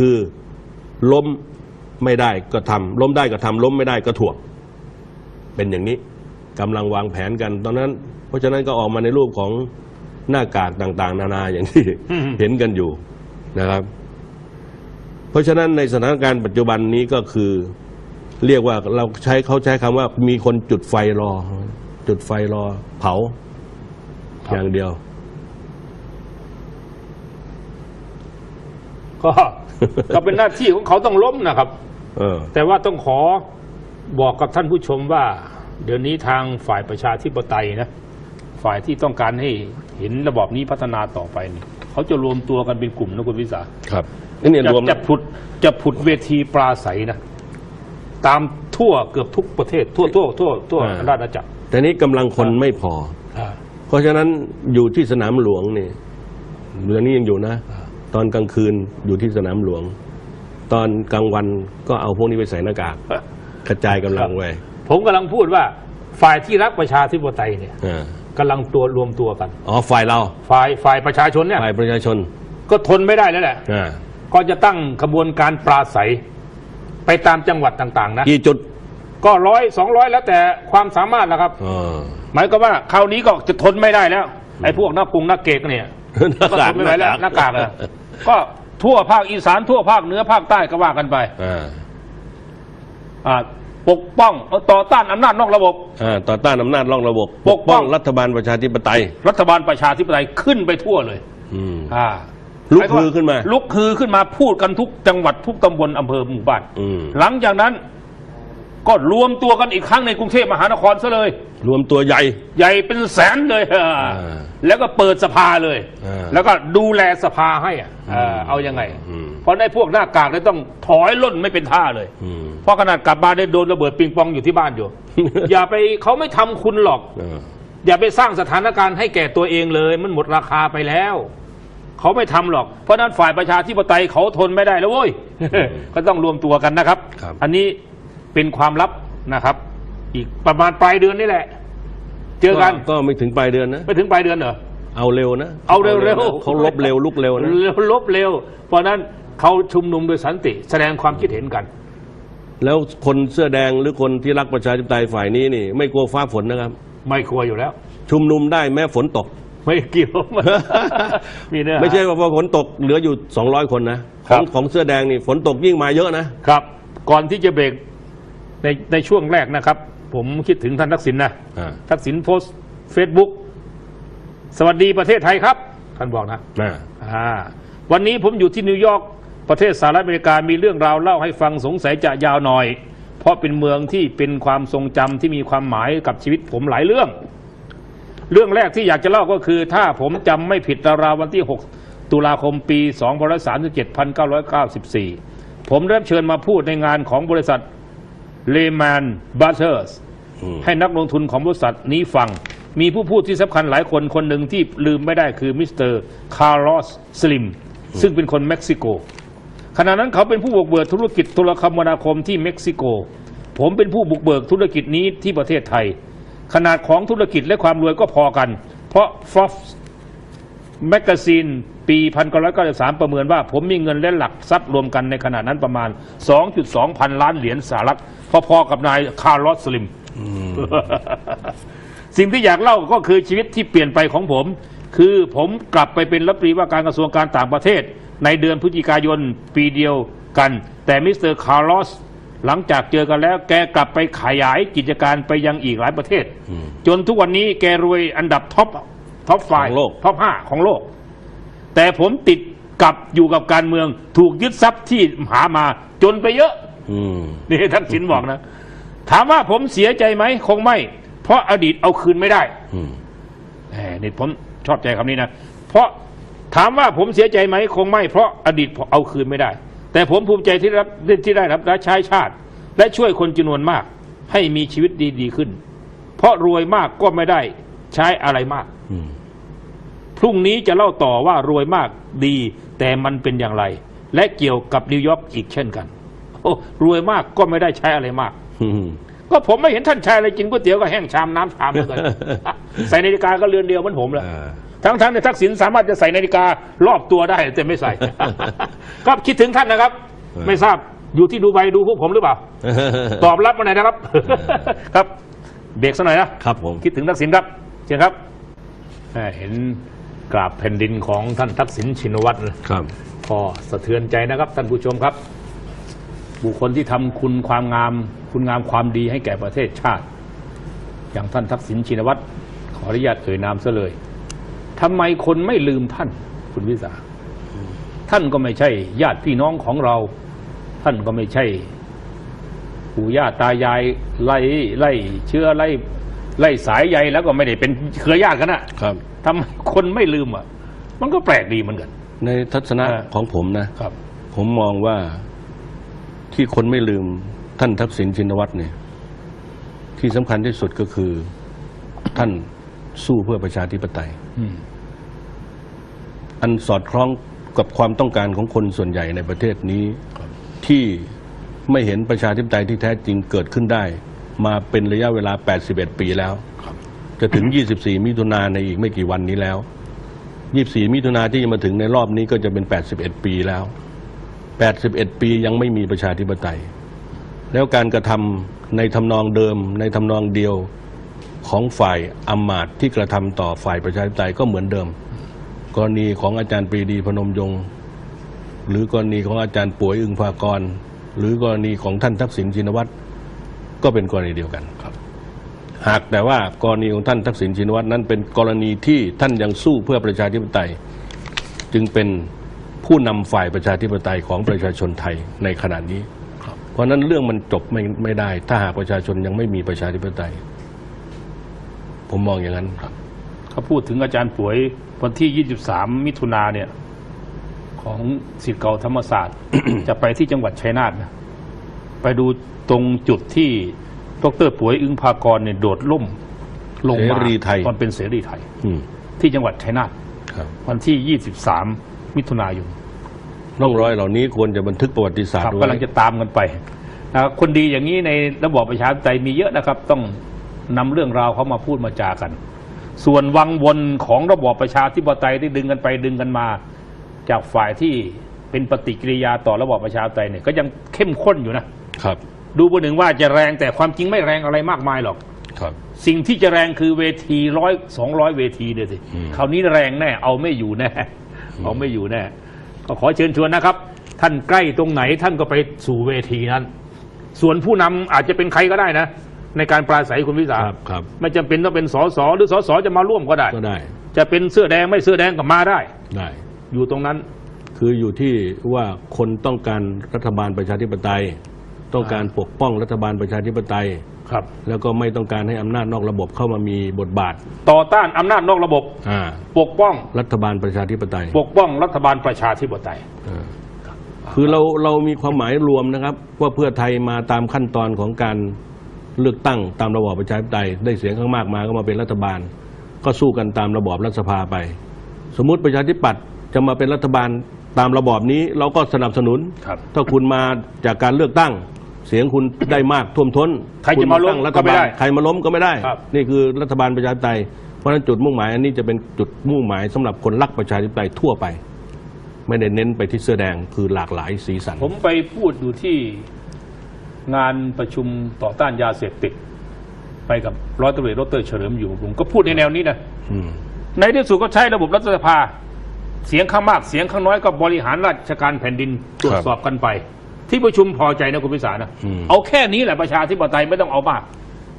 คือล้มไม่ได้ก็ทำล้มได้ก็ทำล้มไม่ได้ก็ถ่วงเป็นอย่างนี้กำลังวางแผนกันตอนนั้น เพราะฉะนั้นก็ออกมาในรูปของหน้ากากต่างๆ นานาอย่างที่อืมเห็นกันอยู่นะครับ เพราะฉะนั้นในสถานการณ์ปัจจุบันนี้ก็คือ เรียกว่าเราใช้เขาใช้คำว่ามีคนจุดไฟรอ จุดไฟรอเผาอย่างเดียว ก็ก็เป็นหน้าที่ของเขาต้องล้มนะครับ เออ แต่ว่าต้องขอบอกกับท่านผู้ชมว่า เดี๋ยวนี้ทางฝ่ายประชาธิปไตยนะ ฝ่ายที่ต้องการให้เห็นระบอบนี้พัฒนาต่อไปนี่เขาจะรวมตัวกันเป็นกลุ่มนะคุณวิสาครับนี่เนี่ยจะรวมจะผุดจะผุดเวทีปราศัยนะ ตามทั่วเกือบทุกประเทศ ทั่วทั่วทั่วทั่วราชอาณาจักรแต่นี้กำลังคนไม่พอ อ่าเพราะฉะนั้นอยู่ที่สนามหลวงนี่เรื่องนี้ยังอยู่นะ ตอนกลางคืนอยู่ที่สนามหลวง ตอนกลางวันก็เอาพวกนี้ไปใส่หน้ากากกระจายกำลังไว้ผมกำลังพูดว่าฝ่ายที่รักประชาธิปไตยเนี่ยอ่ากำลังตัวรวมตัวกัน อ๋อฝ่ายเราฝ่ายฝ่ายประชาชนเนี่ยฝ่ายประชาชนก็ทนไม่ได้แล้วแหละอ่าก็จะตั้งขบวนการปราศัย ไปตามจังหวัดต่างๆนะกี่จุดก็ร้อยสองร้อยแล้วแต่ความสามารถแล้วครับอ๋อหมายก็ว่าคราวนี้ก็จะทนไม่ได้แล้วไอ้พวกนักกรุงนักเกกเนี่ยหน้าก็กาทกนไม่ไหวแล้วหน้ากากอะ ก็ทั่วภาคอีสานทั่วภาคเหนือภาคใต้ก็ว่ากันไปอ่าอ่าปกป้องต่อต้านอำนาจนอกระบบอ่าต่อต้านอำนาจนอกระบบ ปกป้องรัฐบาลประชาธิปไตย รัฐบาลประชาธิปไตยขึ้นไปทั่วเลย อืมอ่าลุกฮือขึ้นมา ลุกฮือขึ้นมาพูดกันทุกจังหวัดทุกตำบลอำเภอหมู่บ้านอืมหลังจากนั้น ก็รวมตัวกันอีกครั้งในกรุงเทพมหานครซะเลย รวมตัวใหญ่ ใหญ่เป็นแสนเลยอ่าอ่า แล้วก็เปิดสภาเลย อ่าแล้วก็ดูแลสภาให้อะอ่าเอายังไงอืม เพราะในพวกหน้ากากเนี่ยต้องถอยล่นไม่เป็นท่าเลย อืม เพราะขนาดกลับบ้านได้โดนระเบิดปิงปองอยู่ที่บ้านอยู่ อย่าไปเขาไม่ทำคุณหรอก เออ อย่าไปสร้างสถานการณ์ให้แก่ตัวเองเลย มันหมดราคาไปแล้ว เขาไม่ทำหรอก เพราะฉะนั้นฝ่ายประชาธิปไตยเขาทนไม่ได้แล้วเว้ย ก็ต้องรวมตัวกันนะครับ ครับ อันนี้เป็นความลับนะครับ อีกประมาณปลายเดือนนี่แหละ เจอกันก็ไม่ถึงปลายเดือนนะไปถึงปลายเดือนเหรอ เอาเร็วนะ เอาเร็วๆนะเขาลบเร็วลุกเร็วนะเร็วลบเร็ว เพราะฉะนั้นเขาชุมนุมโดยสันติ แสดงความคิดเห็นกัน แล้วคนเสื้อแดงหรือคนที่รักประชาธิปไตยฝ่ายนี้นี่ ไม่กลัวฟ้าฝนนะครับ ไม่กลัวอยู่แล้ว ชุมนุมได้แม้ฝนตก ไม่เกี่ยวมีเนื้อหาไม่ใช่ว่าพอฝนตกเหลืออยู่ 200 คนนะขครัองบของเสื้อแดงนี่ฝนตกยิ่งมาเยอะนะครับ ก่อนที่จะเบรกในในช่วงแรกนะครับ ผมคิดถึงท่านทักษิณนะอ่าทักษิณโพสต์เฟซบุ๊กสวัสดีประเทศไทยครับ ท่านบอกนะอ่าอ่าวันนี้ผมอยู่ที่นิวยอร์กประเทศสหรัฐอเมริกามีเรื่องราวเล่าให้ฟังสงสัยจะยาวหน่อย เพราะเป็นเมืองที่เป็นความทรงจำที่มีความหมายกับชีวิตผมหลายเรื่อง เรื่องแรกที่อยากจะเล่าก็คือ ถ้าผมจำไม่ผิดราวๆวันที่ 6 ตุลาคมปี 2537ผมได้รับเชิญมาพูดในงานของบริษัท Lehman Brothers อืมให้นักลงทุนของบริษัทนี้ฟัง มีผู้พูดที่สำคัญหลายคนคนหนึ่งที่ลืมไม่ได้คือมิสเตอร์คาร์ลอสสลิมซึ่งเป็นคนเม็กซิโก ขณะนั้นเขาเป็นผู้บุกเบิกธุรกิจโทรคมนาคมที่เม็กซิโก ผมเป็นผู้บุกเบิกธุรกิจนี้ที่ประเทศไทย ขนาดของธุรกิจและความรวยก็พอกัน เพราะ Forbes แมกกาซีนปี 1993 ประเมินว่า ผมมีเงินและหลักทรัพย์รวมกันในขณะนั้นประมาณ 2.2 พันล้านเหรียญสหรัฐพอๆกับนายคาร์ลอสสลิม สิ่งที่อยากเล่าก็คือชีวิตที่เปลี่ยนไปของผม คือผมกลับไปเป็นรัฐมนตรีว่าการกระทรวงการต่างประเทศ ในเดือนพฤศจิกายนปีเดียวกัน แต่มิสเตอร์คาร์ลอสหลังจากเจอกันแล้วแกกลับไปขยายกิจการไปยังอีกหลายประเทศอืมจนทุกวันนี้แกรวยอันดับท็อป ท็อปไฟของโลก ท็อปห้าของโลก แต่ผมติดกับอยู่กับการเมืองถูกยึดทรัพย์ที่หามาจนไปเยอะอืมนี่ทักษิณบอกนะ ถามว่าผมเสียใจไหมคงไม่ เพราะอดีตเอาคืนไม่ได้อืมแหมนี่ผมชอบใจคำนี้นะเพราะถามว่าผมเสียใจไหมคงไม่ เพราะอดีตเอาคืนไม่ได้ แต่ผมภูมิใจที่รับที่ได้รับและใช้ชาติ และช่วยคนจำนวนมาก ให้มีชีวิตดีๆขึ้น เพราะรวยมากก็ไม่ได้ใช้อะไรมากอืม พรุ่งนี้จะเล่าต่อว่ารวยมากดี แต่มันเป็นอย่างไร และเกี่ยวกับนิวยอร์กอีกเช่นกัน โอ้รวยมากก็ไม่ได้ใช้อะไรมากอืมก็ผมไม่เห็นท่านชายอะไรกินก๋วยเตี๋ยวก็แห้งชามน้ำชามเหมือนกันใส่นาฬิกาก็เรือนเดียวเหมือนผมแหละอ่าทั้งทั้งในทักษิณสามารถจะใส่นาฬิการอบตัวได้แต่ไม่ใส่ ครับคิดถึงท่านนะครับ ไม่ทราบอยู่ที่ดูไบดูพวกผมหรือเปล่า ตอบรับมาหน่อยนะครับ ครับเบรกสักหน่อยนะครับผมคิดถึงทักษิณครับเชิญครับแหม่เห็น กราบแผ่นดินของท่านทักษิณชินวัตรครับก็สะเทือนใจนะครับท่านผู้ชมครับ บุคคลที่ทำคุณความงาม คุณงามความดีให้แก่ประเทศชาติ อย่างท่านทักษิณชินวัตรขออนุญาตเอ่ยนามซะเลยทำไมคนไม่ลืมท่าน คุณวิสาท่านก็ไม่ใช่ ญาติพี่น้องของเรา ท่านก็ไม่ใช่ปู่ย่าตายายไล่ไล่เชื้อไล่ ไล่สายใยแล้วก็ไม่ได้เป็นเครือญาติกันนะครับ ทำไมคนไม่ลืมอะ มันก็แปลกดีเหมือนกัน ในทัศนะเออของผมนะ ครับ ผมมองว่าที่คนไม่ลืมท่านทักษิณชินวัตรเนี่ย ที่สำคัญที่สุดก็คือ ท่านสู้เพื่อประชาธิปไตย อืม อันสอดคล้องกับความต้องการของคนส่วนใหญ่ในประเทศนี้ ที่ไม่เห็นประชาธิปไตยที่แท้จริงเกิดขึ้นได้ มาเป็นระยะเวลา 81 ปีแล้ว จะถึง 24 มิถุนาในอีกไม่กี่วันนี้แล้ว 24 มิถุนาที่จะมาถึงในรอบนี้ก็จะเป็น 81 ปีแล้ว 81 ปียังไม่มีประชาธิปไตย แล้วการกระทำในทำนองเดิม ในทำนองเดียวของฝ่ายอำมาตย์ที่กระทำต่อฝ่ายประชาธิปไตยก็เหมือนเดิม กรณีของอาจารย์ปรีดีพนมยงค์หรือกรณีของอาจารย์ป่วยอึงภากร หรือกรณีของท่านทักษิณชินวัตร ก็เป็นกรณีเดียวกันครับ หากแต่ว่ากรณีของท่านทักษิณชินวัตรนั้นเป็นกรณีที่ท่านยังสู้เพื่อประชาธิปไตย จึงเป็นผู้นำฝ่ายประชาธิปไตยของประชาชนไทยในขณะนี้ครับเพราะฉะนั้นเรื่องมันจบไม่ไม่ได้ ถ้าหากประชาชนยังไม่มีประชาธิปไตย ผมมองอย่างนั้นเขาพูดถึงอาจารย์ป่วยวันที่ 23 มิถุนาเนี่ย ของศิษย์เก่าธรรมศาสตร์ จะไปที่จังหวัดชัยนาทนะ ไปดูตรงจุดที่ดรป่วยอึ้งภากรเนี่ยโดดล่มลงมาเสรีไทย ตอนเป็นเสรีไทย อืมที่จังหวัดชัยนาทครับวันที่ 23 มิถุนายนร่องรอยเหล่านี้ควรจะบันทึกประวัติศาสตครัร์บไว้กำลังจะตามกันไปนะครับคนดีอย่างนี้ในระบอบประชาธิปไตยมีเยอะนะครับ ต้องนำเรื่องราวเขามาพูดมาจากัน ส่วนวังวนของระบอบประชาธิปไตยที่ดึงกันไปดึงกันมา จากฝ่ายที่ เป็นปฏิกิริยาต่อระบอบประชาธิปไตยเนี่ยก็ยังเข้มข้นอยู่นะครับ ดูประหนึ่งว่าจะแรงแต่ความจริงไม่แรงอะไรมากมายหรอกครับ สิ่งที่จะแรงคือเวทีร้อยสองร้อยเวทีเดียวสิอืมคราวนี้แรงแน่เอาไม่อยู่แน่เอาไม่อยู่แน่ก็ขอเชิญชวนนะครับ ท่านใกล้ตรงไหนท่านก็ไปสู่เวทีนั้น ส่วนผู้นำอาจจะเป็นใครก็ได้นะ ในการปราศัยคุณวิสาครับครับไม่จำเป็นต้องเป็นสสหรือสสจะมาร่วมก็ได้ก็ได้ จะเป็นเสื้อแดงไม่เสื้อแดงก็มาได้ได้ อยู่ตรงนั้น คืออยู่ที่ว่าคนต้องการรัฐบาลประชาธิปไตย ต้องการปกป้องรัฐบาลประชาธิปไตยครับ แล้วก็ไม่ต้องการให้อำนาจนอกระบบเข้ามามีบทบาท ต่อต้านอำนาจนอกระบบ อ่า ปกป้อง รัฐบาลประชาธิปไตยปกป้องรัฐบาลประชาธิปไตย อ่าคือเราเรามีความหมายรวมนะครับ ว่าเพื่อไทยมาตามขั้นตอนของการเลือกตั้งตามระบอบประชาธิปไตย ได้เสียงข้างมากมาก็มาเป็นรัฐบาล ก็สู้กันตามระบอบรัฐสภาไป สมมุติประชาธิปัตย์จะมาเป็นรัฐบาล ตามระบอบนี้เราก็สนับสนุน ครับ ถ้าคุณมาจากการเลือกตั้ง เสียงคุณได้มากท่วมท้นใครจะมาล้มณตั้งรัก็ฐไม่บาลได้ใครมาล้มก็ไม่ได้ ครับ นี่คือรัฐบาลประชาธิปไตยเพราะฉะนั้นจุดมุ่งหมายอันนี้จะเป็นจุดมุ่งหมายสำหรับคนรักประชาธิปไตยทั่วไป ไม่ได้เน้นไปที่เสื้อแดงคือหลากหลายสีสัน ผมไปพูดอยู่ที่งานประชุมต่อต้านยาเสพติด ไปกับร้อยตำรวจดรเฉลิมอยู่ผมก็พูดในแนวนี้นะ อืม ในที่สุดก็ใช้ระบบรัฐสภา เสียงข้างมากเสียงข้างน้อยก็บริหารราชการแผ่นดินตรวจสอบกันไป ที่ประชุมพอใจนะคุณพิสารนะอืมเอาแค่นี้แหละประชาธิปไตยไม่ต้องเอามาก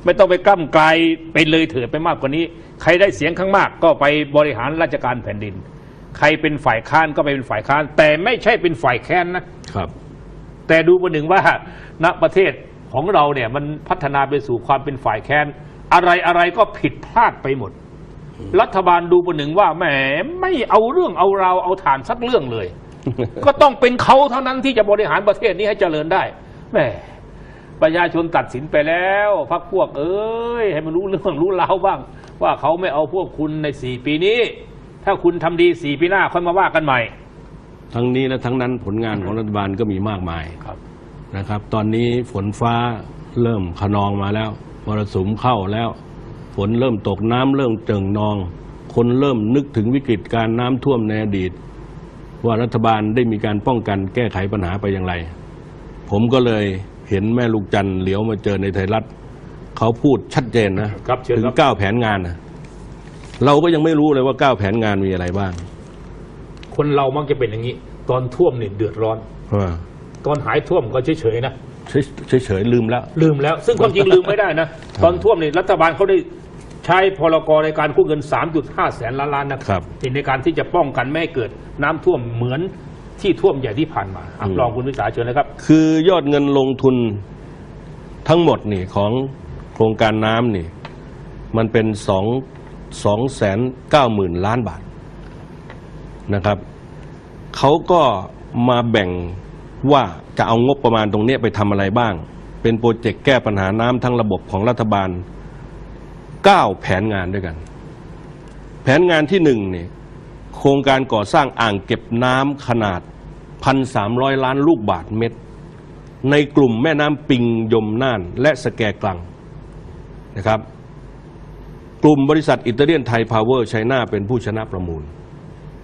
ไม่ต้องไปกล้ำกลายไปเลยเถิดไปมากกว่านี้ ใครได้เสียงข้างมากก็ไปบริหารราชการแผ่นดิน ใครเป็นฝ่ายค้านก็ไปเป็นฝ่ายค้าน แต่ไม่ใช่เป็นฝ่ายแค้นนะครับ แต่ดูประหนึ่งว่าณประเทศของเราเนี่ยมันพัฒนาไปสู่ความเป็นฝ่ายแค้นอะไรอะไรก็ผิดพลาดไปหมด รัฐบาลดูประหนึ่งว่าแหมไม่เอาเรื่องเอาราวเอาฐานสักเรื่องเลย ก็ต้องเป็นเขาเท่านั้นที่จะบริหารประเทศนี้ให้เจริญได้แหมประชาชนตัดสินไปแล้วพักพวกเอ้ย ให้มันรู้เรื่องรู้ราวบ้าง ว่าเขาไม่เอาพวกคุณในสี่ปีนี้ ถ้าคุณทำดีสี่ปีหน้าค่อยมาว่ากันใหม่ ทั้งนี้และทั้งนั้นผลงานของรัฐบาลก็มีมากมายครับนะครับ ตอนนี้ฝนฟ้าเริ่มขนองมาแล้วมรสุมเข้าแล้ว ฝนเริ่มตกน้ำเริ่มเจิ่งนอง คนเริ่มนึกถึงวิกฤตการน้ำท่วมในอดีต ว่ารัฐบาลได้มีการป้องกันแก้ไขปัญหาไปอย่างไร ผมก็เลยเห็นแม่ลูกจันทร์เหลียวมาเจอในไทยรัฐเขาพูดชัดเจนนะครับเชิญถึงครับเก้าแผนงานนะเราก็ยังไม่รู้เลยว่าเก้าแผนงานมีอะไรบ้าง คนเรามักจะเป็นอย่างนี้ ตอนท่วมเนี่ยเดือดร้อนว่าตอนหายท่วมก็เฉยๆนะเฉยเฉยๆลืมแล้ว ลืมแล้ว ซึ่งความจริงลืมไม่ได้นะ ตอนท่วมเนี่ยรัฐบาลเขาได้ ใช้พรกในการกู้เงิน 3.5 แสนล้านล้านนะครับในการที่จะป้องกันไม่ให้เกิดน้ำท่วมเหมือนที่ท่วมใหญ่ที่ผ่านมาอะอืมลองคุณวิสาเชิญเลยครับ คือยอดเงินลงทุนทั้งหมดนี่ของโครงการน้ำนี่ มันเป็นสองสองแสนเก้าหมื่นล้านบาทนะครับเขาก็มาแบ่งว่าจะเอางบประมาณตรงเนี้ยไปทำอะไรบ้าง เป็นโปรเจกต์แก้ปัญหาน้ำทั้งระบบของรัฐบาล 9 แผนงานด้วยกัน แผนงานที่หนึ่งเนี่ยโครงการก่อสร้างอ่างเก็บน้ำขนาด 1,300 ล้านลูกบาทเม็ดในกลุ่มแม่น้ำปิงยมน่านและสแกกลังนะครับ กลุ่มบริษัทอิตาเลียนไทยพาวเวอร์ไชน่าเป็นผู้ชนะประมูล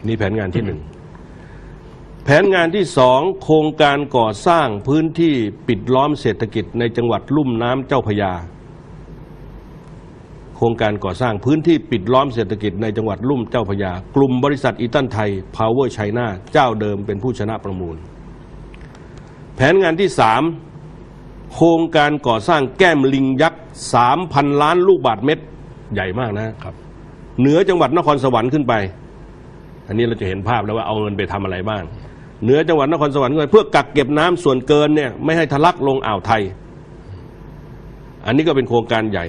นี่แผนงานที่หนึ่งแผนงานที่สองโครงการก่อสร้างพื้นที่ปิดล้อมเศรษฐกิจในจังหวัดลุ่มน้ำเจ้าพยา โครงการก่อสร้างพื้นที่ปิดล้อมเศรษฐกิจในจังหวัดลุ่มเจ้าพยา กลุ่มบริษัทอีตันไทยพาวเวอร์ไชน่าเจ้าเดิมเป็นผู้ชนะประมูล แผนงานที่สามโครงการก่อสร้างแก้มลิงยักษ์สามพันล้านลูกบาทเม็ดใหญ่มากนะครับ เหนือจังหวัดนครสวรรค์ขึ้นไป อันนี้เราจะเห็นภาพแล้วว่าเอาเงินไปทำอะไรบ้าง เหนือจังหวัดนครสวรรค์เพื่อกักเก็บน้ำส่วนเกินเนี่ยไม่ให้ทะลักลงอ่าวไทย อันนี้ก็เป็นโครงการใหญ่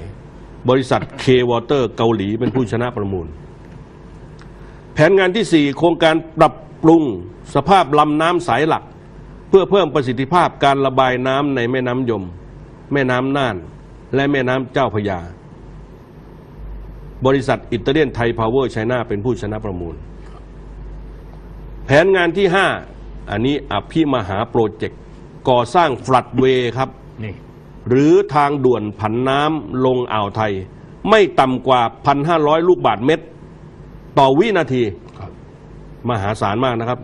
บริษัทเควอเตอร์เกาหลีเป็นผู้ชนะประมูล แผนงานที่ 4 โครงการปรับปรุงสภาพลำน้ำสายหลัก เพื่อเพิ่มประสิทธิภาพการระบายน้ำในแม่น้ำยม แม่น้ำน่าน และแม่น้ำเจ้าพยา บริษัทอิตาเลียนไทยพาวเวอร์ไชน่าเป็นผู้ชนะประมูล แผนงานที่ 5 อันนี้อภิมหาโปรเจกต์ก่อสร้างฟลัดเวย์ครับ หรือทางด่วนผันน้ำลงอ่าวไทย ไม่ต่ำกว่า 1,500 ลูกบาทเม็ดต่อวินาทีครับมหาศาลมากนะครับ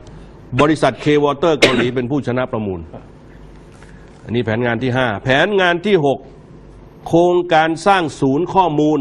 บริษัทเควอเตอร์เกาหลีเป็นผู้ชนะประมูล อันนี้แผนงานที่ 5 แผนงานที่ 6 โครงการสร้างศูนย์ข้อมูล